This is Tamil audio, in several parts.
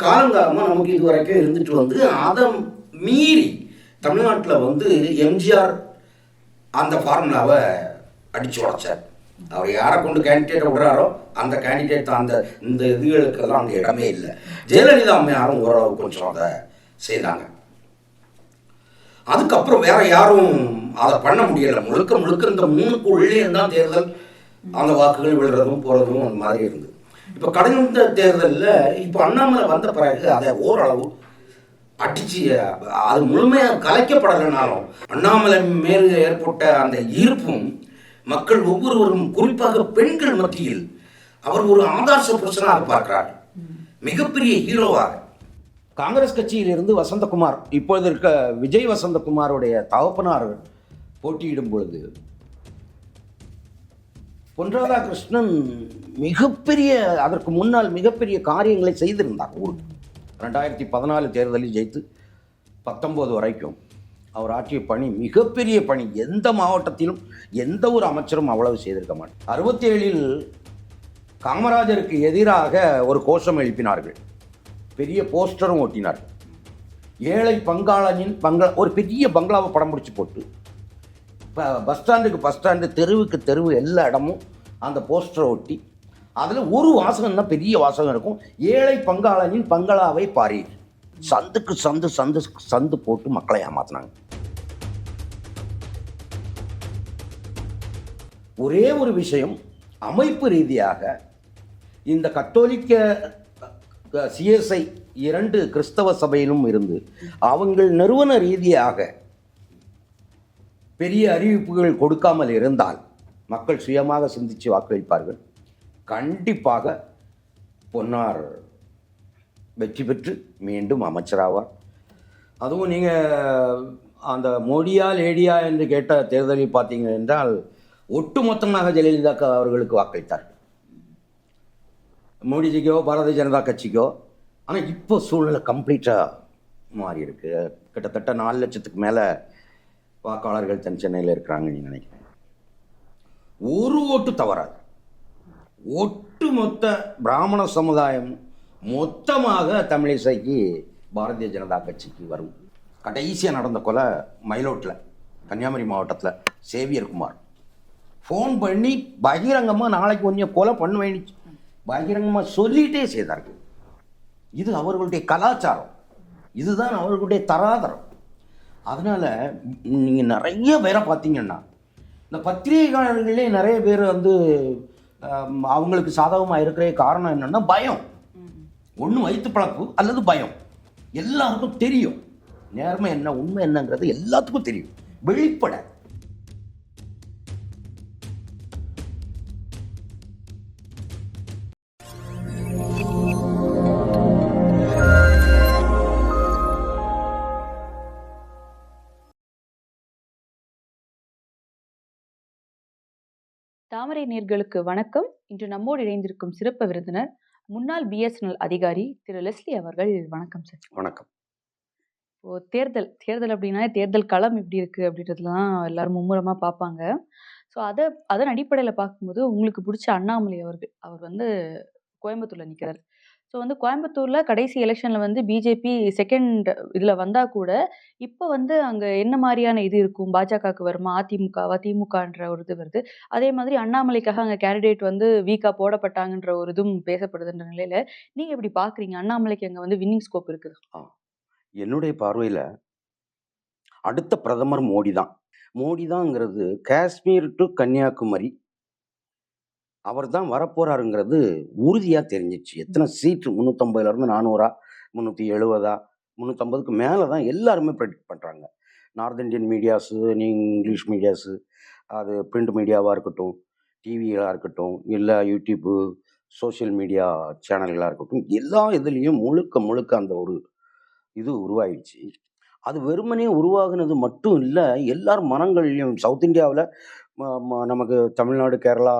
காலங்காலமாக நமக்கு இது வரைக்கும் இருந்துட்டு வந்து அதை மீறி தமிழ்நாட்டில் வந்து எம்ஜிஆர் அந்த ஃபார்முலாவை அடிச்சு உடைச்சார். அவர் யாரை கொண்டு கேண்டிடேட்டை விடுறாரோ அந்த கேண்டிடேட் அந்த இந்த இதுகளுக்கெல்லாம் அந்த இடமே இல்லை. ஜெயலலிதா அம்மையாரும் ஓரளவு கொஞ்சம் அதை செய்தாங்க. அதுக்கப்புறம் வேற யாரும் அதை பண்ண முடியல. முழுக்க முழுக்க இந்த மூணுக்கு உள்ளே தான் தேர்தல் அந்த வாக்குகள் விழுறதும் போறதும் அந்த மாதிரி இருந்தது. இப்போ கடந்த தேர்தலில் இப்போ அண்ணாமலை வந்த பிறகு அதை ஓரளவு அடிச்சு அது முழுமையாக கலைக்கப்படலைனாலும் அண்ணாமலை மேல் ஏற்பட்ட அந்த ஈர்ப்பும் மக்கள் ஒவ்வொருவரும் குறிப்பாக பெண்கள் மத்தியில் அவர் ஒரு ஆதர்ச புருஷனாக பார்க்கிறார். மிகப்பெரிய ஹீரோவாக. காங்கிரஸ் கட்சியிலிருந்து வசந்தகுமார் இப்பொழுது இருக்க விஜய் வசந்தகுமாருடைய தகப்பனார் போட்டியிடும் பொழுது பொன் ராதாகிருஷ்ணன் மிகப்பெரிய அதற்கு முன்னால் மிகப்பெரிய காரியங்களை செய்திருந்தார். ஊருக்கு ரெண்டாயிரத்தி பதினாலு தேர்தலில் ஜெயித்து பத்தொம்போது வரைக்கும் அவர் ஆற்றிய பணி மிகப்பெரிய பணி. எந்த மாவட்டத்திலும் எந்த ஒரு அமைச்சரும் அவ்வளவு செய்திருக்க மாட்டார். அறுபத்தி ஏழில் காமராஜருக்கு எதிராக ஒரு கோஷம் எழுப்பினார்கள். பெரிய போஸ்டரும் ஒட்டினார்கள். ஏழை பங்காளனின் பங்களா ஒரு பெரிய பங்களாவை படம் பிடிச்சி போட்டு. இப்போ பஸ் ஸ்டாண்டுக்கு பஸ் ஸ்டாண்டு தெருவுக்கு தெருவு எல்லா இடமும் அந்த போஸ்டரை ஒட்டி அதில் ஒரு வாசகம் தான் பெரிய வாசகம் இருக்கும். ஏழை பங்காளனின் பங்களாவை பாரி. சந்துக்கு சந்து சந்து சந்து போட்டு மக்களை ஏமாத்தினாங்க. ஒரே ஒரு விஷயம் அமைப்பு ரீதியாக இந்த கத்தோலிக்க சிஎஸ்ஐ இரண்டு கிறிஸ்தவ சபையிலும் இருந்து அவங்கள் நிறுவன ரீதியாக பெரிய அறிவிப்புகள் கொடுக்காமல் இருந்தால் மக்கள் சுயமாக சிந்தித்து வாக்களிப்பார்கள். கண்டிப்பாக பொன்னார் வெற்றி பெற்று மீண்டும் அமைச்சராவார் அதுவும் நீங்கள் அந்த மோடியா லேடியா என்று கேட்ட தேர்தலில் பார்த்தீங்க என்றால் ஒட்டுமொத்தமாக ஜெயலலிதா அவர்களுக்கு வாக்களித்தார்கள். மோடிஜிக்கோ பாரதிய ஜனதா கட்சிக்கோ ஆனால் இப்போ சூழ்நிலை கம்ப்ளீட்டாக மாறி இருக்கு கிட்டத்தட்ட நாலு லட்சத்துக்கு மேலே வாக்காளர்கள் தென் சென்னையில் இருக்கிறாங்கன்னு நினைக்கிறேன் ஒரு ஓட்டு தவறாது. ஒட்டு மொத்த பிராமண சமுதாயம் மொத்தமாக தமிழிசைக்கு பாரதிய ஜனதா கட்சிக்கு வரும். கடைசியாக நடந்த கொலை மயிலோட்டில் கன்னியாகுமரி மாவட்டத்தில் சேவியர் குமார். ஃபோன் பண்ணி பகிரங்கமாக நாளைக்கு கொஞ்சம் கொலை பண்ணுவேன்னு பகிரங்கமாக சொல்லிகிட்டே செய்தார்கள். இது அவர்களுடைய கலாச்சாரம். இதுதான் அவர்களுடைய தராதரம். அதனால் நீங்கள் நிறைய பேரை பார்த்தீங்கன்னா இந்த பத்திரிகையாளர்களே நிறைய பேர் வந்து அவங்களுக்கு சாதகமாக இருக்கிற காரணம் என்னென்னா பயம். ஒன்று வயிற்று பழப்பு அல்லது பயம். எல்லாருக்கும் தெரியும். நேர்மை என்ன உண்மை என்னங்கிறது எல்லாத்துக்கும் தெரியும். வெளிப்பட. தாமரை நேர்களுக்கு வணக்கம். இன்று நம்மோடு இணைந்திருக்கும் சிறப்பு விருந்தினர் முன்னாள் பிஎஸ்என்எல் அதிகாரி திரு லெஸ்லி அவர்கள். வணக்கம் சார். வணக்கம். இப்போ தேர்தல் தேர்தல் அப்படின்னா தேர்தல் களம் எப்படி இருக்கு அப்படின்றதுலாம் எல்லாரும் மும்முரமாக பார்ப்பாங்க. ஸோ அதை அதன் அடிப்படையில் பார்க்கும்போது உங்களுக்கு பிடிச்ச அண்ணாமலை அவர்கள் அவர் வந்து கோயம்புத்தூர்ல நிற்கிறார் ஸோ வந்து கோயம்புத்தூரில் கடைசி எலெக்ஷனில் வந்து பிஜேபி செகண்ட் இதில் வந்தால் கூட இப்போ வந்து அங்கே என்ன மாதிரியான இது இருக்கும்? பாஜகவுக்கு வருமா? அதிமுகவா? திமுகன்ற ஒரு இது வருது. அதே மாதிரி அண்ணாமலைக்காக அங்கே கேண்டிடேட் வந்து வீக்கா போடப்பட்டாங்கன்ற ஒரு இதுவும் பேசப்படுதுன்ற நிலையில் நீங்கள் எப்படி பார்க்குறீங்க அண்ணாமலைக்கு அங்கே வந்து வின்னிங் ஸ்கோப் இருக்குது. என்னுடைய பார்வையில் அடுத்த பிரதமர் மோடி தான் மோடி தான்ங்கிறது காஷ்மீர் டு கன்னியாகுமரி அவர் தான் வரப்போறாருங்கிறது உறுதியாக தெரிஞ்சிச்சு. எத்தனை சீட்டு? முந்நூற்றம்பதுலேருந்து நானூறா? முந்நூற்றி எழுபதா முந்நூற்றம்பதுக்கு மேலே தான் எல்லாருமே ப்ரெடிக்ட் பண்ணுறாங்க நார்த் இந்தியன் மீடியாஸு நீ இங்கிலீஷ் மீடியாஸு அது பிரிண்ட் மீடியாவாக இருக்கட்டும் டிவிகளாக இருக்கட்டும் இல்லை யூடியூப்பு சோஷியல் மீடியா சேனல்களாக இருக்கட்டும் எல்லா இதுலேயும் முழுக்க முழுக்க அந்த ஒரு இது உருவாயிடுச்சு. அது வெறுமனே உருவாகினது மட்டும் இல்லை எல்லார் மனங்கள்லையும் சவுத் இந்தியாவில் நமக்கு தமிழ்நாடு கேரளா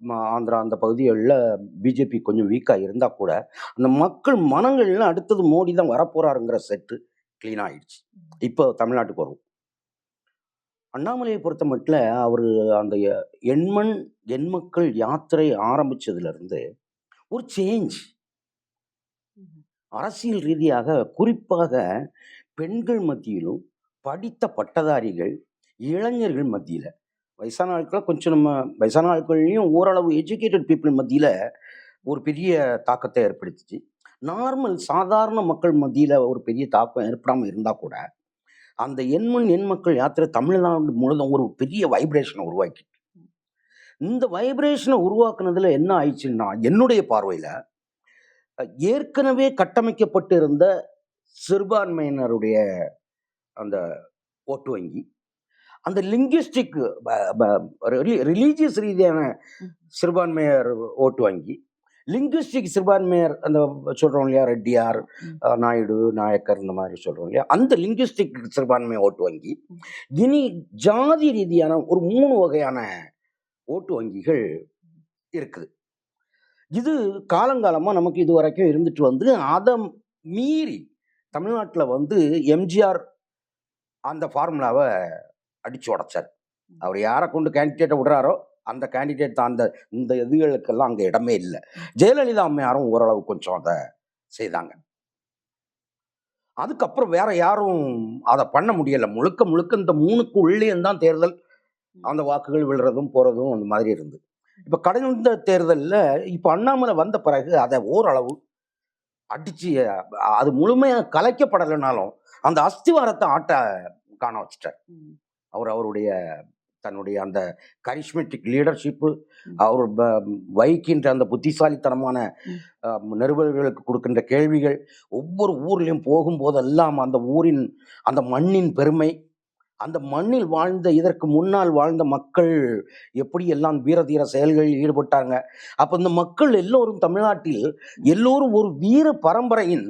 ஆந்திரா அந்த பகுதிகளில் பிஜேபி கொஞ்சம் வீக்காக இருந்தால் கூட அந்த மக்கள் மனங்கள்ல அடுத்தது மோடி தான் வரப்போறாருங்கிற செட்டு க்ளீன் ஆயிடுச்சு. இப்போ தமிழ்நாட்டுக்கு வரும். அண்ணாமலையை பொறுத்த மட்டும் அவர் அந்த எண்மண் எண்மக்கள் யாத்திரை ஆரம்பிச்சதுல இருந்து ஒரு சேஞ்ச் அரசியல் ரீதியாக குறிப்பாக பெண்கள் மத்தியிலும் படித்த பட்டதாரிகள் இளைஞர்கள் மத்தியில் வயசான ஆட்கள் கொஞ்சம் நம்ம வயசான ஆட்கள்லையும் ஓரளவு எஜுகேட்டட் பீப்புள் மத்தியில் ஒரு பெரிய தாக்கத்தை ஏற்படுத்துச்சு. நார்மல் சாதாரண மக்கள் மத்தியில் ஒரு பெரிய தாக்கம் ஏற்படாமல் இருந்தால் கூட அந்த எண்மண் எண் மக்கள் யாத்திரை தமிழ்நாடு முழுதும் ஒரு பெரிய வைப்ரேஷனை உருவாக்கி இந்த வைப்ரேஷனை உருவாக்குனதுல என்ன ஆயிடுச்சுன்னா என்னுடைய பார்வையில் ஏற்கனவே கட்டமைக்கப்பட்டு இருந்த சிறுபான்மையினருடைய அந்த ஓட்டு வங்கி அந்த லிங்குஸ்டிக் ரிலீஜியஸ் ரீதியான சிறுபான்மையர் ஓட்டு வங்கி லிங்குஸ்டிக் சிறுபான்மையர் அந்த சொல்கிறோம் இல்லையா ரெட்டியார் நாயுடு நாயக்கர் இந்த மாதிரி சொல்கிறோம் இல்லையா அந்த லிங்குஸ்டிக் சிறுபான்மை ஓட்டு வங்கி. இனி ஜாதி ரீதியான ஒரு மூணு வகையான ஓட்டு வங்கிகள் இருக்குது. இது காலங்காலமாக நமக்கு இது வரைக்கும் இருந்துட்டு வந்து அதை மீறி தமிழ்நாட்டில் வந்து எம்ஜிஆர் அந்த ஃபார்முலாவை அடிச்சு உடைச்சார். அவர் யாரை கொண்டு கேண்டிடேட்டை விடுறாரோ அந்த கேண்டிடேட் தான் அந்த இந்த இதுகளுக்கெல்லாம் அங்கே இடமே இல்லை. ஜெயலலிதா அம்மையாரும் ஓரளவு கொஞ்சம் அதை செய்தாங்க. அதுக்கப்புறம் வேற யாரும் அதை பண்ண முடியல. முழுக்க முழுக்க இந்த மூணுக்கு உள்ளே தான் தேர்தல் அந்த வாக்குகள் விழுறதும் போறதும் அந்த மாதிரி இருந்து இப்ப கடந்த தேர்தலில் இப்ப அண்ணாமலை வந்த பிறகு அதை ஓரளவு அடிச்சு அது முழுமையாக கலைக்கப்படலைனாலும் அந்த அஸ்திவாரத்தை ஆட்ட காண வச்சிட்டார். அவர் அவருடைய தன்னுடைய அந்த கரிஸ்மெட்டிக் லீடர்ஷிப்பு. அவர் வைக்கின்ற அந்த புத்திசாலித்தனமான நிருபர்களுக்கு கொடுக்கின்ற கேள்விகள் ஒவ்வொரு ஊர்லேயும் போகும்போதெல்லாம் அந்த ஊரின் அந்த மண்ணின் பெருமை அந்த மண்ணில் வாழ்ந்த இதற்கு முன்னால் வாழ்ந்த மக்கள் எப்படி எல்லாம் வீரதீர செயல்களில் ஈடுபட்டாங்க. அப்ப இந்த மக்கள் எல்லோரும் தமிழ்நாட்டில் எல்லோரும் ஒரு வீர பரம்பரையின்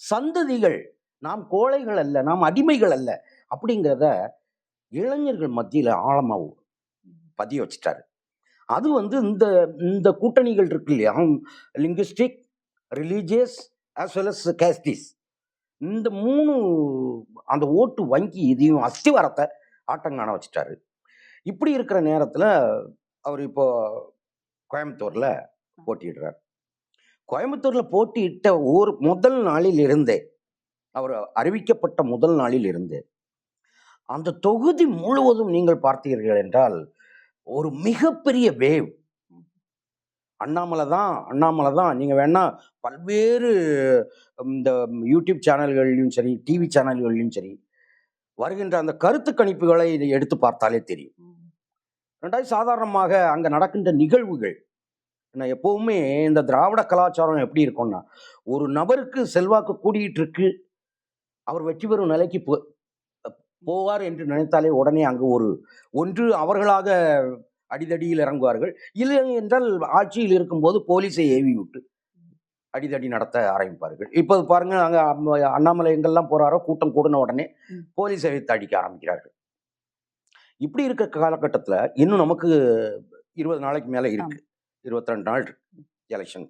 சந்ததிகள். நாம் கோழைகள் அல்ல நாம் அடிமைகள் அல்ல. அப்படிங்கிறத இளைஞர்கள் மத்தியில் ஆழமாக பதிய வச்சிட்டாரு. அது வந்து இந்த இந்த கூட்டணிகள் இருக்கு இல்லையா? Linguistic religious as well as castes இந்த மூணு அந்த ஓட்டு வங்கி இதையும் அஸ்திவாரத்தை ஆட்டங்காண வச்சிட்டாரு. இப்படி இருக்கிற நேரத்தில் அவர் இப்போ கோயம்புத்தூரில் போட்டியிடுறார். கோயம்புத்தூரில் போட்டியிட்ட ஒரு முதல் நாளில் இருந்தே அவர் அறிவிக்கப்பட்ட முதல் நாளில் இருந்தே அந்த தொகுதி முழுவதும் நீங்கள் பார்த்தீர்கள் என்றால் ஒரு மிகப்பெரிய வேவ். அண்ணாமலை தான் அண்ணாமலை தான். நீங்கள் வேணால் பல்வேறு இந்த யூடியூப் சேனல்கள்லையும் சரி டிவி சேனல்கள்லையும் சரி வருகின்ற அந்த கருத்து கணிப்புகளை இதை எடுத்து பார்த்தாலே தெரியும். ரெண்டாவது சாதாரணமாக அங்கே நடக்கின்ற நிகழ்வுகள் நான் எப்போவுமே இந்த திராவிட கலாச்சாரம் எப்படி இருக்கும்னா ஒரு நபருக்கு செல்வாக்கு கூடிட்டு இருக்கு அவர் வெற்றி பெறும் நிலைக்கு போவார் என்று நினைத்தாலே உடனே அங்கு ஒரு ஒன்று அவர்களாக அடிதடியில் இறங்குவார்கள். இல்லை என்றால் ஆட்சியில் இருக்கும்போது போலீஸை ஏவி விட்டு அடிதடி நடத்த ஆரம்பிப்பார்கள். இப்போ பாருங்க அங்கே அண்ணாமலை எங்கெல்லாம் போறாரோ கூட்டம் கூடின உடனே. போலீஸை வைத்து அடிக்க ஆரம்பிக்கிறார்கள். இப்படி இருக்க காலகட்டத்தில் இன்னும் நமக்கு இருபது நாளைக்கு மேலே இருக்கு. இருபத்தி ரெண்டு நாள் இருக்கு எலெக்ஷன்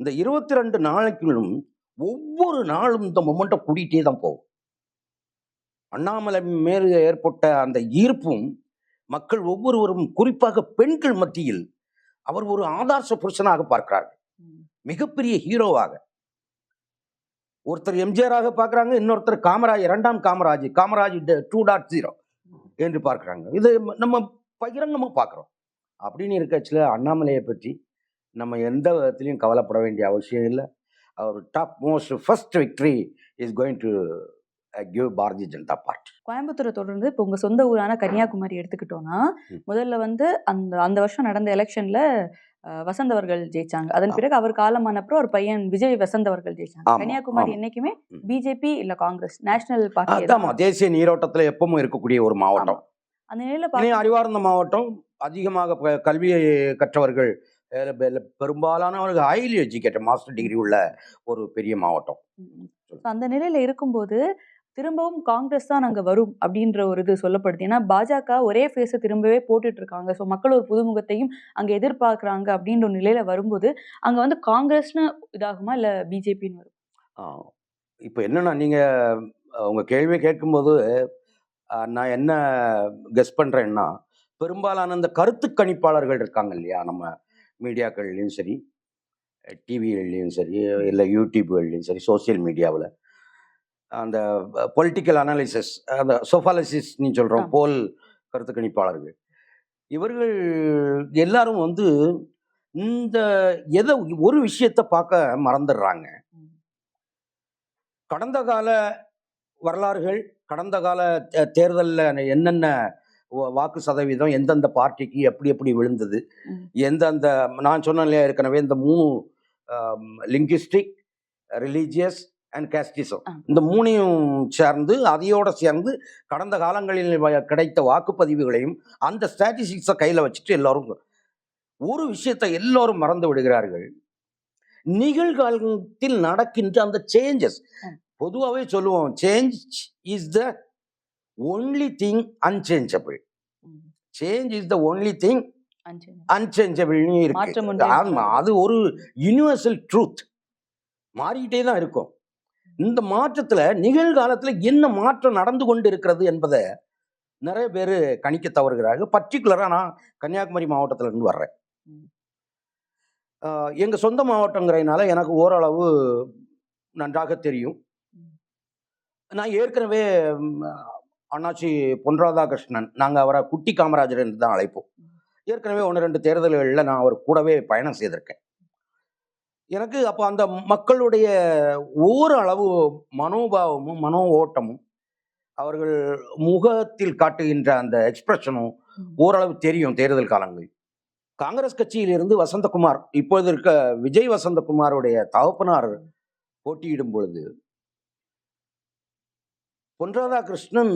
இந்த இருபத்தி ரெண்டு நாளைக்குள்ளும் ஒவ்வொரு நாளும் இந்த மொமெண்டம் கூட்டிகிட்டே தான் போகும். அண்ணாமலை மேல் ஏற்பட்ட அந்த ஈர்ப்பும் மக்கள் ஒவ்வொருவரும் குறிப்பாக பெண்கள் மத்தியில் அவர் ஒரு ஆதார்ச புருஷனாக பார்க்கிறார்கள். மிகப்பெரிய ஹீரோவாக. ஒருத்தர் எம்ஜிஆராக பார்க்குறாங்க இன்னொருத்தர் காமராஜ் இரண்டாம் Kamaraj Kamaraj two dot zero என்று பார்க்குறாங்க. இது நம்ம பகிரங்கமாக பார்க்குறோம். அப்படின்னு இருக்கச்சில் அண்ணாமலையை பற்றி நம்ம எந்த விதத்துலையும் கவலைப்பட வேண்டிய அவசியம் இல்லை. அவர் top most first victory is going to give Bharatiya Janata Party. கோயம்புத்தூரை தொடர்ந்து இப்போ உங்க சொந்த ஊரான கன்னியாகுமரி எடுத்துக்கிட்டோம்னா ம். முதல்ல வந்து அந்த அந்த வருஷம் நடந்த எலெக்ஷன்ல வசந்த் அவர்கள் ஜெயிச்சாங்க. அதன். பிறகு அவர் காலமான அப்புறம் ஒரு பையன் விஜய் வசந்த் அவர்கள் ஜெயிச்சாங்க. கன்னியாகுமரி. என்னைக்குமே. பிஜேபி இல்ல காங்கிரஸ் நேஷனல் பார்ட்டி தேசிய நீரோட்டத்தில் எப்பவும் இருக்கக்கூடிய ஒரு மாவட்டம். அந்த நிலையில பார்க்க அறிவார்ந்த மாவட்டம் அதிகமாக கல்வியை கற்றவர்கள் பெரும்பாலானவர்கள் ஹைலி எஜுகேட்டட் மாஸ்டர் டிகிரி உள்ள ஒரு பெரிய மாவட்டம். அந்த நிலையில இருக்கும்போது திரும்பவும் காங்கிரஸ் தான் அங்கே வரும் அப்படின்ற ஒரு இது சொல்லப்படுது. ஏன்னா பாஜக ஒரே ஃபேஸை திரும்பவே போட்டுட்டு இருக்காங்க ஸோ மக்கள் ஒரு புதுமுகத்தையும் அங்கே எதிர்பார்க்குறாங்க அப்படின்ற ஒரு நிலையில வரும்போது அங்கே வந்து காங்கிரஸ்னு இதாகுமா? இல்லை பிஜேபின்னு வரும்? இப்போ என்னன்னா நீங்கள் உங்கள் கேள்வியை கேட்கும்போது நான் என்ன கெஸ் பண்ணுறேன்னா பெரும்பாலான இந்த கருத்து கணிப்பாளர்கள் இருக்காங்க இல்லையா? நம்ம மீடியாக்கள்லையும் சரி டிவிகள்லையும் சரி இல்லை யூடியூப்கள்லையும் சரி சோஷியல் மீடியாவில் அந்த பொலிட்டிக்கல் அனாலிசிஸ் அந்த சொஃபாலிசிஸ்ன்னு சொல்கிறோம். போல் கருத்து கணிப்பாளர்கள் இவர்கள் எல்லாரும் வந்து இந்த எதை ஒரு விஷயத்தை பார்க்க மறந்துடுறாங்க. கடந்த கால வரலாறுகள் கடந்த கால தேர்தல்ல என்னென்ன வாக்கு சதவீதம் எந்தெந்த பார்ட்டிக்கு எப்படி எப்படி விழுந்தது. எந்தெந்த நான் சொன்னேன் ஏற்கனவே இந்த மூணு லிங்குஸ்டிக் ரிலீஜியஸ் அண்ட் கேஸ்டிசம். இந்த மூணையும் சேர்ந்து அதையோட சேர்ந்து கடந்த காலங்களில் கிடைத்த வாக்குப்பதிவுகளையும் அந்த ஸ்டாட்டிஸ்டிக்ஸை கையில் வச்சுட்டு எல்லாரும் ஒரு விஷயத்தை எல்லோரும் மறந்து விடுகிறார்கள் நிகழ்காலத்தில் நடக்கின்ற அந்த சேஞ்சஸ். பொதுவாகவே சொல்லுவோம் change is the only thing unchangeable. Change is the only thing. அன்சேஞ்சபிள்னு இருக்கு அது ஒரு யுனிவர்சல் ட்ரூத் மாறிக்கிட்டே தான் இருக்கும் இந்த மாற்றத்துல நிகழ்காலத்துல என்ன மாற்றம் நடந்து கொண்டு இருக்கிறது என்பதை நிறைய பேர் கணிக்க தவறுகிறார்கள். பர்டிகுலரா நான் கன்னியாகுமரி மாவட்டத்துல இருந்து வர்றேன். ம். ஆஹ் எங்க சொந்த மாவட்டங்கிறதுனால எனக்கு ஓரளவு நன்றாக தெரியும். நான் ஏற்கனவே அண்ணாச்சி பொன் ராதாகிருஷ்ணன் நாங்கள் அவரை குட்டி காமராஜர் என்று தான் அழைப்போம். ஏற்கனவே ஒன்று ரெண்டு தேர்தல்களில் நான் அவர் கூடவே பயணம் செய்திருக்கேன். எனக்கு அப்போ அந்த மக்களுடைய ஓரளவு மனோபாவமும் மனோ ஓட்டமும் அவர்கள் முகத்தில் காட்டுகின்ற அந்த எக்ஸ்பிரஷனும். ஓரளவு தெரியும் தேர்தல் காலங்களில் காங்கிரஸ் கட்சியிலிருந்து வசந்தகுமார் இப்பொழுது இருக்க விஜய் வசந்தகுமாருடைய தகப்பனார் போட்டியிடும் பொழுது பொன் ராதாகிருஷ்ணன்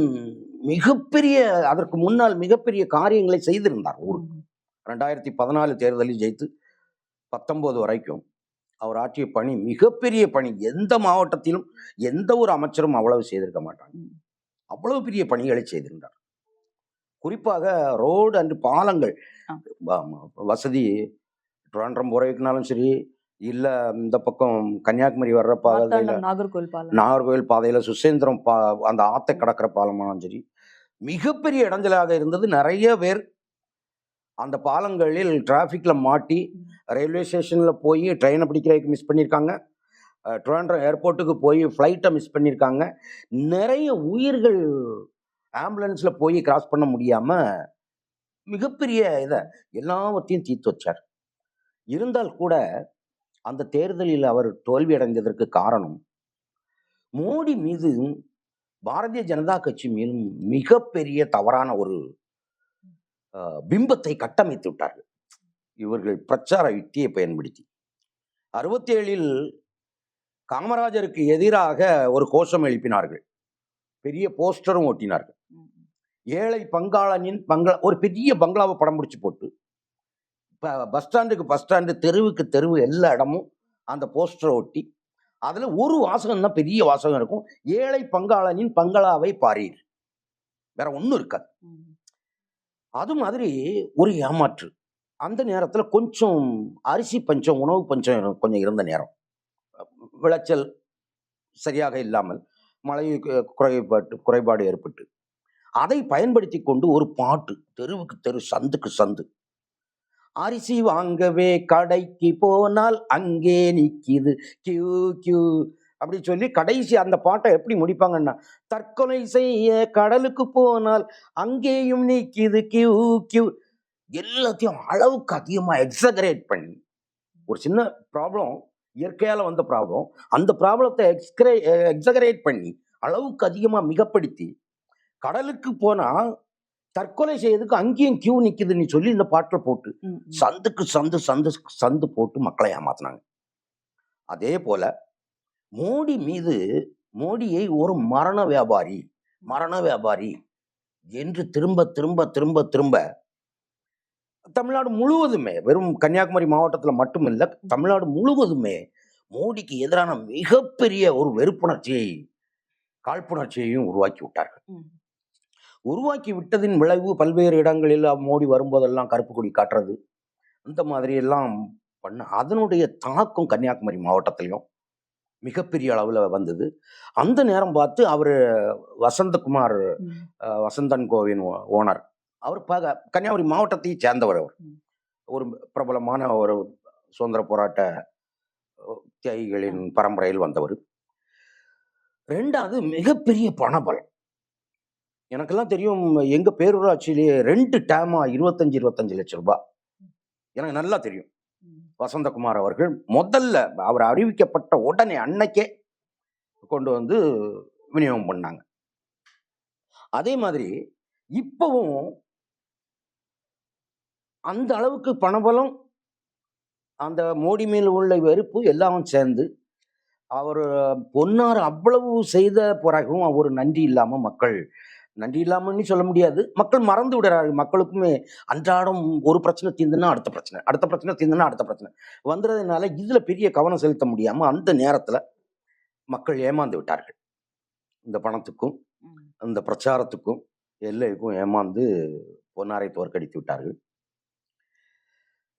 மிகப்பெரிய அதற்கு முன்னால் மிகப்பெரிய காரியங்களை செய்திருந்தார் ஊர் ம். ரெண்டாயிரத்தி பதினாலு தேர்தலில் ஜெயித்து பத்தொன்பது வரைக்கும் அவர் ஆற்றிய பணி மிகப்பெரிய பணி. எந்த மாவட்டத்திலும் எந்த ஒரு அமைச்சரும் அவ்வளவு செய்திருக்க மாட்டாங்க. அவ்வளவு பெரிய பணிகளை செய்திருந்தார். குறிப்பாக ரோடு அண்ட் பாலங்கள் வசதி ட்ராண்டம் போறதுக்குனாலும் சரி இல்ல இந்த பக்கம் கன்னியாகுமரி வர்ற பாதையில நாகர்கோவில் பாலம். நாகர்கோவில் பாதையில சுசேந்திரம் பா அந்த ஆத்தை கடக்கிற பாலமானாலும் சரி மிகப்பெரிய இடைஞ்சலாக இருந்தது நிறைய பேர் அந்த பாலங்களில் டிராஃபிக்கில் மாட்டி ரயில்வே ஸ்டேஷனில் போய் ட்ரெயினை பிடிக்கிறதுக்கு மிஸ் பண்ணியிருக்காங்க அஹ், ஏர்போர்ட்டுக்கு போய் ஃப்ளைட்டை மிஸ் பண்ணியிருக்காங்க நிறைய உயிர்கள் ஆம்புலன்ஸில் போய் கிராஸ் பண்ண முடியாமல் மிகப்பெரிய இதை எல்லாவற்றையும் தீர்த்து வச்சார். இருந்தால் கூட அந்த தேர்தலில் அவர் தோல்வி அடைந்ததற்கு காரணம் மோடி மீது பாரதிய ஜனதா கட்சி மீதும் மிகப்பெரிய தவறான ஒரு பிம்பத்தை கட்டமைத்து விட்டார்கள். இவர்கள் பிரச்சார யுக்தியை பயன்படுத்தி. அறுபத்தி ஏழில் காமராஜருக்கு எதிராக ஒரு கோஷம் எழுப்பினார்கள். பெரிய போஸ்டரும் ஓட்டினார்கள் ஏழை பங்காளனின் பங்களா ஒரு பெரிய பங்களாவை படம் பிடிச்சி போட்டு இப்போ பஸ் ஸ்டாண்டுக்கு பஸ் ஸ்டாண்டு தெருவுக்கு தெருவு எல்லா இடமும் அந்த போஸ்டரை ஒட்டி அதில் ஒரு வாசகம் தான் பெரிய வாசகம் இருக்கும். ஏழை பங்காளனின் பங்களாவை பாரீர். வேற ஒன்றும் இருக்காது. அது மாதிரி ஒரு ஏமாற்று. அந்த நேரத்தில் கொஞ்சம் அரிசி பஞ்சம் உணவு பஞ்சம் கொஞ்சம் இருந்த நேரம். விளைச்சல் சரியாக இல்லாமல் மழை குறைபாட்டு குறைபாடு ஏற்பட்டு. அதை பயன்படுத்தி கொண்டு ஒரு பாட்டு தெருவுக்கு தெரு சந்துக்கு சந்து. அரிசி வாங்கவே கடைக்கு போனால் அங்கே நிற்கிது கியூ கியூ. அப்படி சொல்லி கடைசி அந்த பாட்டை எப்படி முடிப்பாங்கன்னா தற்கொலை செய்ய கடலுக்கு போனால் அங்கேயும் நிக்கிது கியூ கியூ எல்லாத்தையும் அளவுக்கு அதிகமாக எக்ஸகரேட் பண்ணி ஒரு சின்ன ப்ராப்ளம் இயற்கையால் வந்த ப்ராப்ளம் அந்த ப்ராப்ளத்தை எக்ஸ்கரே எக்ஸகரேட் பண்ணி அளவுக்கு அதிகமாக மிகப்படுத்தி கடலுக்கு போனால் தற்கொலை செய்யறதுக்கு அங்கேயும் கியூ நிக்குதுன்னு சொல்லி இந்த பாட்டில் போட்டு. சந்துக்கு சந்து சந்து சந்து போட்டு மக்களை ஏமாத்தினாங்க அதே போல மோடி மீது மோடியை ஒரு மரண வியாபாரி மரண வியாபாரி என்று திரும்ப திரும்ப திரும்ப திரும்ப தமிழ்நாடு முழுவதுமே வெறும் கன்னியாகுமரி மாவட்டத்தில் மட்டுமில்ல தமிழ்நாடு முழுவதுமே மோடிக்கு எதிரான மிகப்பெரிய ஒரு வெறுப்புணர்ச்சியை காழ்ப்புணர்ச்சியையும் உருவாக்கி விட்டார்கள். உருவாக்கி விட்டதின் விளைவு பல்வேறு இடங்களில் மோடி வரும்போதெல்லாம் கருப்பு கொடி காட்டுறது இந்த மாதிரி எல்லாம் பண்ண அதனுடைய தாக்கம் கன்னியாகுமரி மாவட்டத்திலையும் மிகப்பெரிய அளவில் வந்தது. அந்த நேரம் பார்த்து அவர் வசந்தகுமார் வசந்தன் கோவின் ஓனர். அவர் பக கன்னியாகுமரி மாவட்டத்தையும் சேர்ந்தவர் அவர். ஒரு பிரபலமான ஒரு சுதந்திர போராட்ட தியாகிகளின் பரம்பரையில் வந்தவர். ரெண்டாவது மிகப்பெரிய பணபலம். எனக்கெல்லாம் தெரியும் எங்க பேரூராட்சியிலேயே ரெண்டு டேமா இருபத்தஞ்சு இருபத்தஞ்சு லட்சம் ரூபாய். எனக்கு நல்லா தெரியும். வசந்தகுமார் அவர்கள் முதல்ல அவர் அறிவிக்கப்பட்ட உடனே அன்னைக்கே கொண்டு வந்து விநியோகம் பண்ணாங்க. அதே மாதிரி இப்பவும் அந்த அளவுக்கு பணபலம் அந்த மோடி மேல் உள்ள வெறுப்பு எல்லாம் சேர்ந்து அவர் பொன்னார் அவ்வளவு செய்த பிறகும் அவர் நன்றி இல்லாமல் மக்கள் நன்றி இல்லாமன்னு சொல்ல முடியாது. மக்கள் மறந்து விடுறார்கள். மக்களுக்குமே அன்றாடம் ஒரு பிரச்சனை தீர்ந்துன்னா அடுத்த பிரச்சனை. அடுத்த பிரச்சனை தீர்ந்துன்னா அடுத்த பிரச்சனை. வந்துறதுனால இதுல பெரிய கவனம் செலுத்த முடியாம அந்த நேரத்துல மக்கள் ஏமாந்து விட்டார்கள். இந்த பணத்துக்கும் இந்த பிரச்சாரத்துக்கும் எல்லைக்கும் ஏமாந்து பொன்னாரை தோற்கடித்து விட்டார்கள்.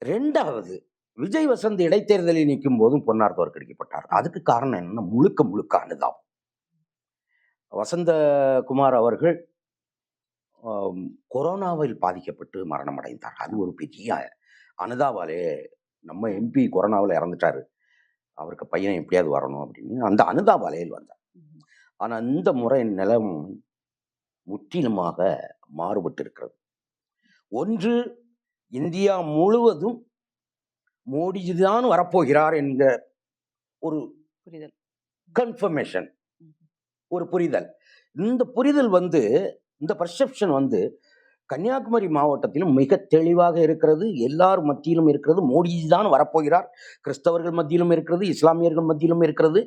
ரெண்டாவது விஜய் வசந்த் இடைத்தேர்தலில் நிற்கும் போதும் பொன்னார் தோற்கடிக்கப்பட்டார். அதுக்கு காரணம் என்னன்னா முழுக்க முழுக்க அனுதாபம். வசந்த குமார் அவர்கள் கொரோனாவில் பாதிக்கப்பட்டு மரணம் அடைந்தார் அது ஒரு பெரிய அனுதாபாலே நம்ம எம்பி கொரோனாவில் இறந்துட்டாரு. அவருக்கு பையன் எப்படியாவது வரணும் அப்படின்னு அந்த அனுதாபாலையில் வந்தார். ஆனா இந்த முறை நிலம் முற்றிலுமாக மாறுபட்டு இருக்கிறது ஒன்று இந்தியா முழுவதும் மோடிஜிதான் வரப்போகிறார் என்கிற ஒரு புரிதல். கன்ஃபர்மேஷன் ஒரு புரிதல். இந்த புரிதல் வந்து இந்த பர்செப்ஷன் வந்து கன்னியாகுமரி மாவட்டத்திலும் மிக தெளிவாக இருக்கிறது. எல்லார் மத்தியிலும் இருக்கிறது. மோடிஜி தான் வரப்போகிறார். கிறிஸ்தவர்கள் மத்தியிலும் இருக்கிறது. இஸ்லாமியர்கள் மத்தியிலும் இருக்கிறது.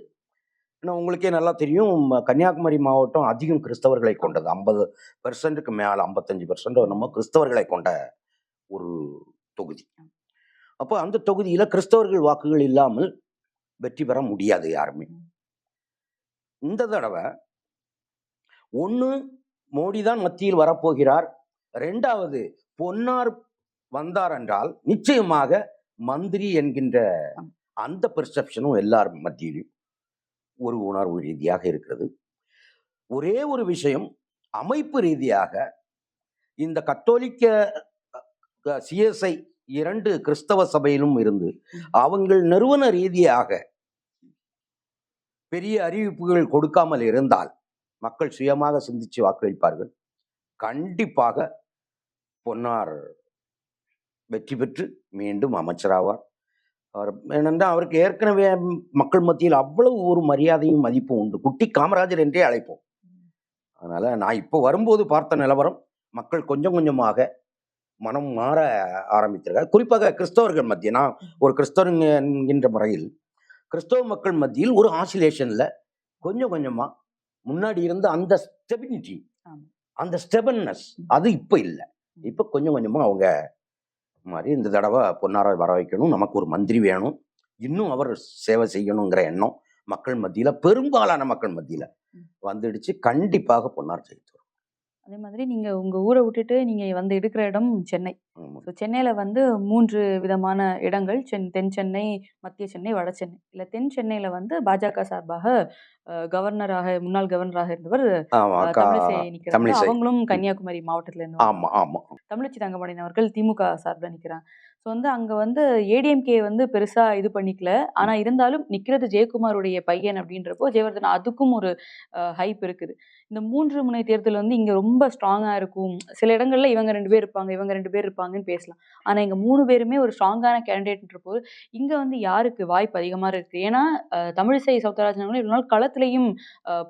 ஏன்னா உங்களுக்கே நல்லா தெரியும் கன்னியாகுமரி மாவட்டம் அதிகம் கிறிஸ்தவர்களை கொண்டது. ஐம்பது பெர்சன்ட்டுக்கு மேலே ஐம்பத்தஞ்சு பெர்சன்ட் நம்ம கிறிஸ்தவர்களை கொண்ட ஒரு தொகுதி. அப்போ அந்த தொகுதியில் கிறிஸ்தவர்கள் வாக்குகள் இல்லாமல் வெற்றி பெற முடியாது யாருமே. இந்த தடவை ஒன்று மோடி தான் மத்தியில் வரப்போகிறார். ரெண்டாவது பொன்னார் வந்தார் என்றால் நிச்சயமாக மந்திரி என்கின்ற அந்த பெர்செப்ஷனும் எல்லார் மத்தியிலும் ஒரு உணர்வு ரீதியாக இருக்கிறது. ஒரே ஒரு விஷயம் அமைப்பு ரீதியாக இந்த கத்தோலிக்க சிஎஸ்ஐ இரண்டு கிறிஸ்தவ சபையிலும் இருந்து அவங்கள் நிறுவன ரீதியாக பெரிய அறிவிப்புகள் கொடுக்காமல் இருந்தால் மக்கள் சுயமாக சிந்திச்சு வாக்களிப்பார்கள். கண்டிப்பாக பொன்னார் வெற்றி பெற்று மீண்டும் அமைச்சராவார் அவர் ஏனென்றால் அவருக்கு ஏற்கனவே மக்கள் மத்தியில் அவ்வளவு ஒரு மரியாதையும் மதிப்பும் உண்டு. குட்டி காமராஜர் என்றே அழைப்போம். அதனால் நான் இப்போ வரும்போது பார்த்த நிலவரம் மக்கள் கொஞ்சம் கொஞ்சமாக மனம் மாற ஆரம்பித்திருக்கார் குறிப்பாக கிறிஸ்தவர்கள் மத்திய நான் ஒரு கிறிஸ்தவங்க என்கின்ற முறையில் கிறிஸ்தவ மக்கள் மத்தியில் ஒரு ஆசிலேஷன்ல கொஞ்சம் கொஞ்சமா முன்னாடி இருந்த அந்த ஸ்டெபிலிட்டி ஆமா. அந்த ஸ்டெபன்னஸ் அது இப்போ இல்லை இப்போ கொஞ்சம் கொஞ்சமா அவங்க மாதிரி இந்த தடவை பொன்னாரை வர வைக்கணும் நமக்கு ஒரு மந்திரி வேணும் இன்னும் அவர் சேவை செய்யணுங்கிற எண்ணம் மக்கள் மத்தியில பெரும்பாலான மக்கள் மத்தியில. வந்துடுச்சு கண்டிப்பாக பொன்னார் ஜெயித்து. அதே மாதிரி நீங்க உங்க ஊரை விட்டுட்டு நீங்க வந்து இருக்கிற இடம் சென்னை. ஸோ சென்னையில வந்து மூன்று விதமான இடங்கள். சென் தென் சென்னை மத்திய சென்னை வட சென்னை. இல்ல தென் சென்னையில வந்து பாஜக சார்பாக கவர்னராக முன்னாள் கவர்னராக இருந்தவர் தமிழிசை. அவங்களும் கன்னியாகுமரி மாவட்டத்துல இருந்து ஆமா ஆமா. தமிழச்சி தங்கமணியன் அவர்கள் திமுக சார்பில் நிற்கிறாங்க. ஸோ வந்து அங்கே வந்து ஏடிஎம்கே வந்து பெருசாக இது பண்ணிக்கல. ஆனால் இருந்தாலும் நிற்கிறது ஜெயக்குமாருடைய பையன் அப்படின்றப்போ ஜெயவர்தன் அதுக்கும் ஒரு ஹைப் இருக்குது. இந்த மூன்று முனை தேர்தல் வந்து இங்கே ரொம்ப ஸ்ட்ராங்காக இருக்கும். சில இடங்களில் இவங்க ரெண்டு பேர் இருப்பாங்க இவங்க ரெண்டு பேர் இருப்பாங்கன்னு பேசலாம். ஆனால் இங்கே மூணு பேருமே ஒரு ஸ்ட்ராங்கான கேண்டிடேட்ன்றப்போ இங்கே வந்து யாருக்கு வாய்ப்பு அதிகமாக இருக்குது ஏன்னா தமிழிசை சவுந்தரராஜன் அவர்கள் இவ்வளோ நாள் களத்துலையும்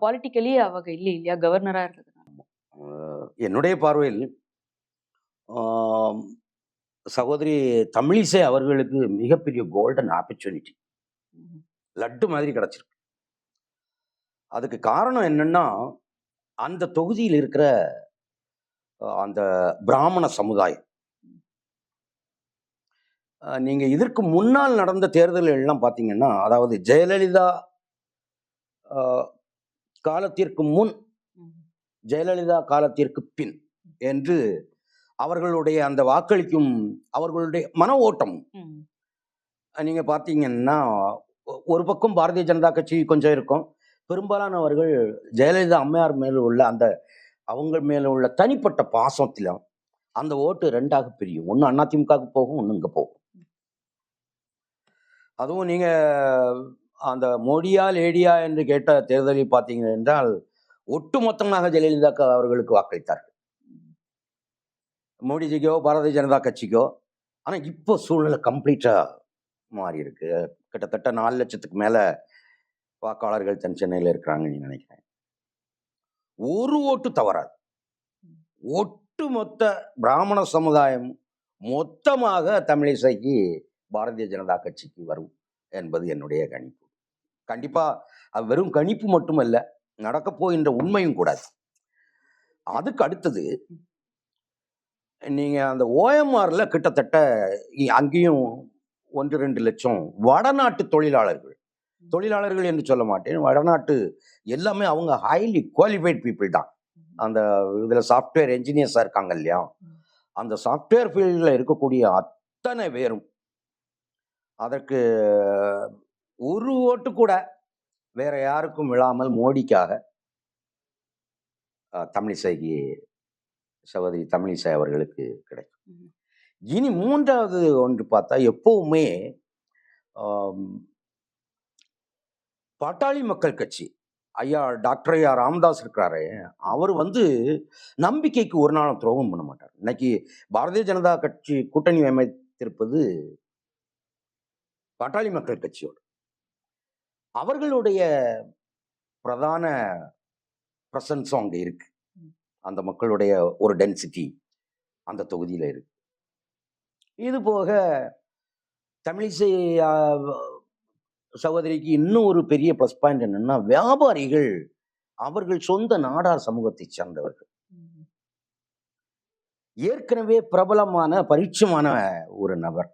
பாலிட்டிக்கலி அவங்க இல்லை இல்லையா? கவர்னராக இருந்தது என்னுடைய பார்வையில் சகோதரி தமிழிசை அவர்களுக்கு மிகப்பெரிய கோல்டன் ஆப்பர்ச்சுனிட்டி லட்டு மாதிரி கிடைச்சிருக்கு. அதுக்கு காரணம் என்னன்னா அந்த தொகுதியில் இருக்கிற அந்த பிராமண சமுதாயம். அஹ், நீங்க இதற்கு முன்னால் நடந்த தேர்தல்கள் எல்லாம் பார்த்தீங்கன்னா அதாவது ஜெயலலிதா காலத்திற்கு முன் ஜெயலலிதா காலத்திற்கு பின் என்று அவர்களுடைய அந்த வாக்களிக்கும் அவர்களுடைய மன ஓட்டம். ம். நீங்க பார்த்தீங்கன்னா ஒரு பக்கம் பாரதிய ஜனதா கட்சி கொஞ்சம் இருக்கும். பெரும்பாலானவர்கள் ஜெயலலிதா அம்மையார் மேல உள்ள அந்த அவங்க மேல உள்ள தனிப்பட்ட பாசத்துல அந்த ஓட்டு ரெண்டாக பிரியும். ஒன்று அதிமுகவுக்கு போகும் ஒன்று இங்கே போகும். அதுவும் நீங்க அந்த மோடியா லேடியா என்று கேட்ட தேர்தலில் பார்த்தீங்க என்றால் ஒட்டுமொத்தமாக ஜெயலலிதா அவர்களுக்கு வாக்களித்தார்கள். மோடிஜிக்கோ பாரதிய ஜனதா கட்சிக்கோ. ஆனால் இப்போ சூழ்நிலை கம்ப்ளீட்டாக மாறி இருக்கு கிட்டத்தட்ட நாலு லட்சத்துக்கு மேலே வாக்காளர்கள் தென் சென்னையில் இருக்கிறாங்கன்னு நினைக்கிறேன். ஒரு ஓட்டு தவறாது. ஒட்டு மொத்த பிராமண சமுதாயம் மொத்தமாக தமிழிசைக்கு பாரதிய ஜனதா கட்சிக்கு வரும் என்பது என்னுடைய கணிப்பு. கண்டிப்பாக அது வெறும் கணிப்பு மட்டுமல்ல நடக்க போகின்ற உண்மையும் கூடாது. அதுக்கு அடுத்தது நீங்க அந்த ஓஎம்ஆர்ல கிட்டத்தட்ட அங்கேயும் ஒன்று ரெண்டு லட்சம் வடநாட்டு தொழிலாளர்கள். தொழிலாளர்கள் என்று சொல்ல மாட்டேன். வடநாட்டு எல்லாமே அவங்க ஹைலி குவாலிஃபைட் பீப்புள் தான். அந்த இதில் சாஃப்ட்வேர் என்ஜினியர்ஸாக இருக்காங்க இல்லையா? அந்த சாஃப்ட்வேர் ஃபீல்டில் இருக்கக்கூடிய அத்தனை பேரும் அதற்கு ஒரு ஓட்டு கூட வேற யாருக்கும் விழாமல் மோடிக்காக தமிழிசைக்கு சகோதரி தமிழிசை அவர்களுக்கு கிடைக்கும். இனி மூன்றாவது ஒன்று பார்த்தா எப்பவுமே பாட்டாளி மக்கள் கட்சி. ஐயா டாக்டர் ஐயா ராமதாஸ் இருக்கிறாரே அவர் வந்து நம்பிக்கைக்கு ஒரு நாளும் துரோகம் பண்ண மாட்டார். இன்னைக்கு பாரதிய ஜனதா கட்சி கூட்டணி அமைத்திருப்பது பாட்டாளி மக்கள் கட்சியோடு. அவர்களுடைய பிரதான பிரசன்ஸும் அங்கே இருக்கு. அந்த மக்களுடைய ஒரு டென்சிட்டி அந்த தொகுதியில் இருக்கு. இது போக தமிழிசை சகோதரிக்கு இன்னும் ஒரு பெரிய ப்ளஸ் பாயிண்ட் என்னன்னா வியாபாரிகள் அவர்கள் சொந்த நாடார் சமூகத்தை சார்ந்தவர்கள். ஏற்கனவே பிரபலமான பரிச்சயமான ஒரு நபர்.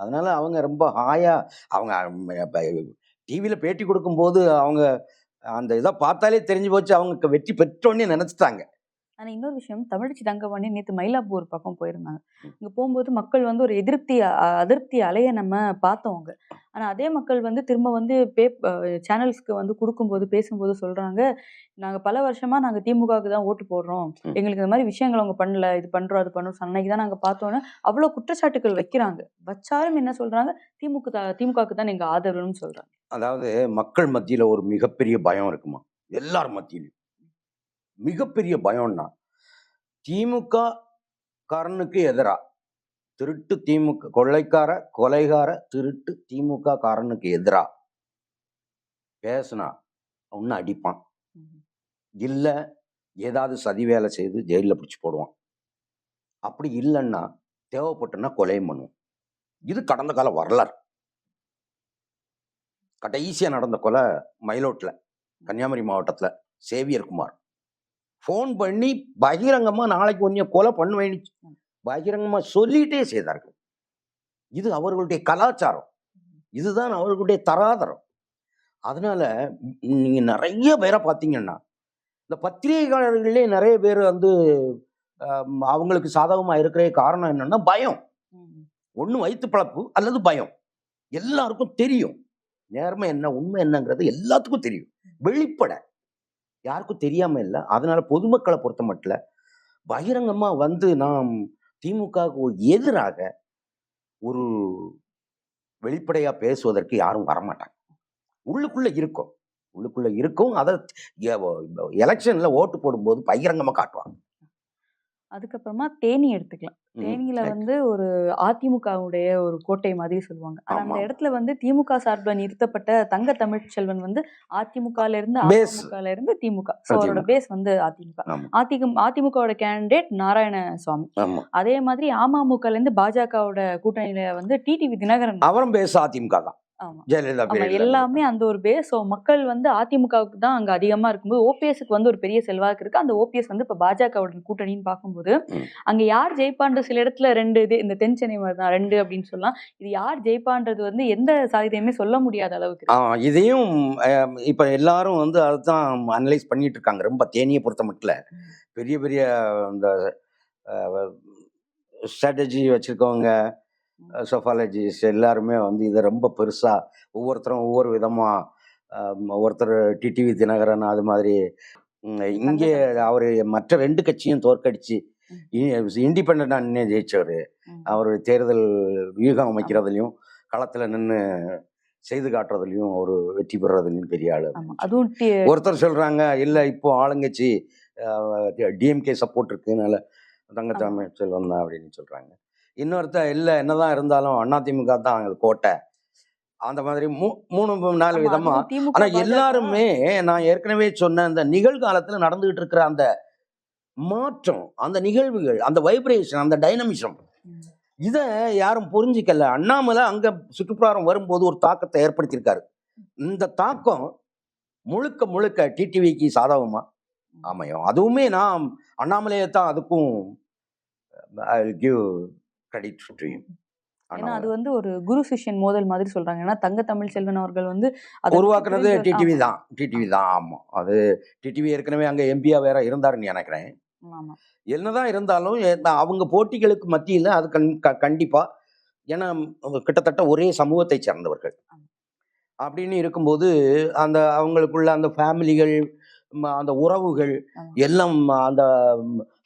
அதனால அவங்க ரொம்ப ஹாயா அவங்க டிவியில பேட்டி கொடுக்கும்போது அவங்க அந்த இதை பார்த்தாலே தெரிஞ்சு போச்சு. அவங்க வெற்றி பெற்றோன்னே நினைச்சிட்டாங்க. ஆனா இன்னொரு விஷயம் தமிழச்சி தங்கமணி நேத்து மயிலாப்பூர் பக்கம் போயிருந்தாங்க. இங்க போகும்போது மக்கள் வந்து ஒரு எதிர்ப்தி அதிருப்தி அலைய நம்ம பார்த்தோங்க ஆனா அதே மக்கள் வந்து திரும்ப வந்து பே சேனல்ஸ்க்கு வந்து கொடுக்கும்போது பேசும்போது சொல்றாங்க நாங்க பல வருஷமா நாங்க திமுகவுக்கு தான் ஓட்டு போடுறோம். எங்களுக்கு இந்த மாதிரி விஷயங்கள் அவங்க பண்ணல. இது பண்றோம் அது பண்றோம். அன்னைக்கு தான் நாங்க பார்த்தோன்னு அவ்வளவு குற்றச்சாட்டுகள் வைக்கிறாங்க. வச்சாலும் என்ன சொல்றாங்க? திமுக தான் திமுகவுக்கு தான் எங்க ஆதரவுன்னு சொல்றாங்க. அதாவது மக்கள் மத்தியில ஒரு மிகப்பெரிய பயம் இருக்குமா? எல்லார் மத்தியிலும் மிகப்பெரிய பயம்னா திமுக காரனுக்கு எதிரா? திருட்டு திமுக கொள்ளைக்கார கொலைகார திருட்டு திமுக காரனுக்கு எதிரா? பேசுனா ஒன்னு அடிப்பான். இல்ல ஏதாவது சதி வேலை செய்து ஜெயிலில் பிடிச்சி போடுவான். அப்படி இல்லைன்னா தேவைப்பட்டுன்னா கொலையும் பண்ணுவான். இது கடந்த கால வரலாறு. கடைசியா நடந்த கொலை மயிலோட்டில் கன்னியாகுமரி மாவட்டத்தில் சேவியர் குமார். ஃபோன் பண்ணி பகிரங்கமா நாளைக்கு கொஞ்சம் கொலை பண்ணுவேன்னு பகிரங்கமா சொல்லிட்டே செய்தார்கள். இது அவர்களுடைய கலாச்சாரம். இதுதான் அவர்களுடைய தராதரம். அதனால ம், நீங்க நிறைய பேரை பார்த்தீங்கன்னா இந்த பத்திரிகையாளர்களே நிறைய பேர் வந்து அவங்களுக்கு சாதகமா இருக்கிற காரணம் என்னன்னா பயம். ஒண்ணு வயிற்று பழப்பு அல்லது பயம். எல்லாருக்கும் தெரியும். நேர்மை என்ன உண்மை என்னங்கிறது எல்லாத்துக்கும் தெரியும். வெளிப்பட. யாருக்கும் தெரியாம இல்லை. அதனால பொதுமக்களை பொறுத்த மட்டும் பகிரங்கமா வந்து நாம் திமுகவுக்கு எதிராக ஒரு வெளிப்படையா பேசுவதற்கு யாரும் வரமாட்டாங்க. உள்ளுக்குள்ள இருக்கும். உள்ளுக்குள்ள இருக்கும். அதை எலெக்ஷன்ல ஓட்டு போடும்போது பகிரங்கமா காட்டுவாங்க. அதுக்கப்புறமா தேனி எடுத்துக்கலாம். தேனியில. வந்து ஒரு அதிமுகவுடைய ஒரு கோட்டை மாதிரி சொல்லுவாங்க. ஆனா அந்த. இடத்துல வந்து திமுக சார்பில் நிறுத்தப்பட்ட தங்க தமிழ்ச்செல்வன் வந்து அதிமுகல இருந்து. அதிமுகல இருந்து திமுக சோ அவரோட. பேஸ் வந்து அதிமுக. அதிமுக அதிமுகவோட கேண்டிடேட் நாராயண சுவாமி அதே மாதிரி அமமுகல இருந்து பாஜகவோட கூட்டணியில வந்து டிடிவி தினகரன். அவரும் பேச அதிமுக தான். ஜெயலலிதா எல்லாமே அந்த ஒரு பேஸ் ஸோ மக்கள் வந்து அதிமுகவுக்கு தான் அங்க அதிகமா இருக்கும்போது ஓபிஎஸ்க்கு வந்து ஒரு பெரிய செல்வாக்கு இருக்கு. அந்த ஓபிஎஸ் வந்து இப்ப பாஜகவோட கூட்டணின்னு பார்க்கும்போது. அங்க யார் ஜெயிப்பான்ற சில இடத்துல ரெண்டு இது இந்த தென் சென்னை மாதிரி தான் ரெண்டு அப்படின்னு சொல்லலாம். இது யார் ஜெயிப்பான்றது வந்து எந்த சாதிதையுமே சொல்ல முடியாத அளவுக்கு. இதையும் இப்ப எல்லாரும் வந்து அதுதான் அனலைஸ் பண்ணிட்டு இருக்காங்க. ரொம்ப தேனியை பொறுத்த மட்டும் பெரிய பெரிய இந்த ஸ்ட்ராட்டஜி வச்சிருக்கவங்க சொஃபாலஜிஸ்ட் எல்லாருமே வந்து இதை ரொம்ப பெருசா ஒவ்வொருத்தரும் ஒவ்வொரு விதமா ஆம், ஒருத்தர் டிடிவி தினகரன் அது மாதிரி இங்கே அவர் மற்ற ரெண்டு கட்சியும் தோற்கடிச்சு இண்டிபெண்டா நின்று ஜெயிச்சவர். அவர் தேர்தல் வியூகம் அமைக்கிறதுலையும் களத்துல நின்று செய்து காட்டுறதுலயும் ஒரு வெற்றி பெறதுலயும் பெரிய ஆளு ஒருத்தர் சொல்றாங்க இல்ல இப்போ ஆளுங்கட்சி டிஎம்கே சப்போர்ட் இருக்குனால தங்கச்சாமி செல்வம் தான் அப்படின்னு சொல்றாங்க இன்னொருத்தர் இல்ல என்னதான் இருந்தாலும் அதிமுக தான் அது கோட்டை. அந்த மாதிரி மூ- மூணு நாலு விதமா. திமுக ஆனா எல்லாருமே நான் ஏற்கனவே சொன்ன அந்த நிகழ்காலத்துல நடந்துகிட்டு இருக்கிற அந்த மாற்றம் அந்த நிகழ்வுகள் அந்த வைப்ரேஷன் அந்த டைனமிசம். இத யாரும் புரிஞ்சுக்கல. அண்ணாமலை அங்க சுற்றுப்பிராரம் வரும்போது ஒரு தாக்கத்தை ஏற்படுத்தியிருக்காரு. இந்த தாக்கம் முழுக்க முழுக்க டிடிவிக்கு சாதகமா அமையும். அதுவுமே நான் அண்ணாமலையை தான் அதுக்கும் ஐ கிவ் டு ஏன்னா அது வந்து ஒரு குரு சிஷ்யன் மோதல் மாதிரி சொல்றாங்க. ஏன்னா தங்க தமிழ் செல்வன் அவர்கள் வந்து புரிஞ்சு- டிடிவி. தான். டிடிவி தான் ஆமா. அது டிடிவி ஏற்கனவே அங்க எம்பியா வேற இருந்தாருன்னு நினைக்கிறேன். என்னதான் இருந்தாலும் அவங்க போட்டிகளுக்கு மத்தியில் அது கண் கண்டிப்பா ஏன்னா கிட்டத்தட்ட ஒரே சமூகத்தை சேர்ந்தவர்கள். அப்படின்னு இருக்கும்போது அந்த அவங்களுக்குள்ள அந்த ஃபேமிலிகள் அந்த உறவுகள். எல்லாம் அந்த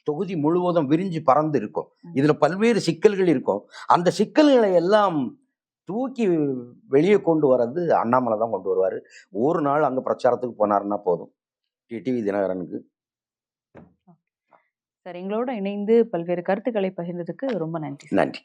தொகுதி முழுவதும் விரிஞ்சு பறந்து இருக்கும். இதுல பல்வேறு சிக்கல்கள் இருக்கும். அந்த சிக்கல்களை எல்லாம் தூக்கி வெளியே கொண்டு வர்றது அண்ணாமலை தான் கொண்டு வருவாரு. ஒரு நாள் அங்க பிரச்சாரத்துக்கு போனாருன்னா போதும். டிடிவி தினகரனுக்கு. சார் எங்களோட இணைந்து பல்வேறு கருத்துக்களை பகிர்ந்ததுக்கு ரொம்ப நன்றி நன்றி.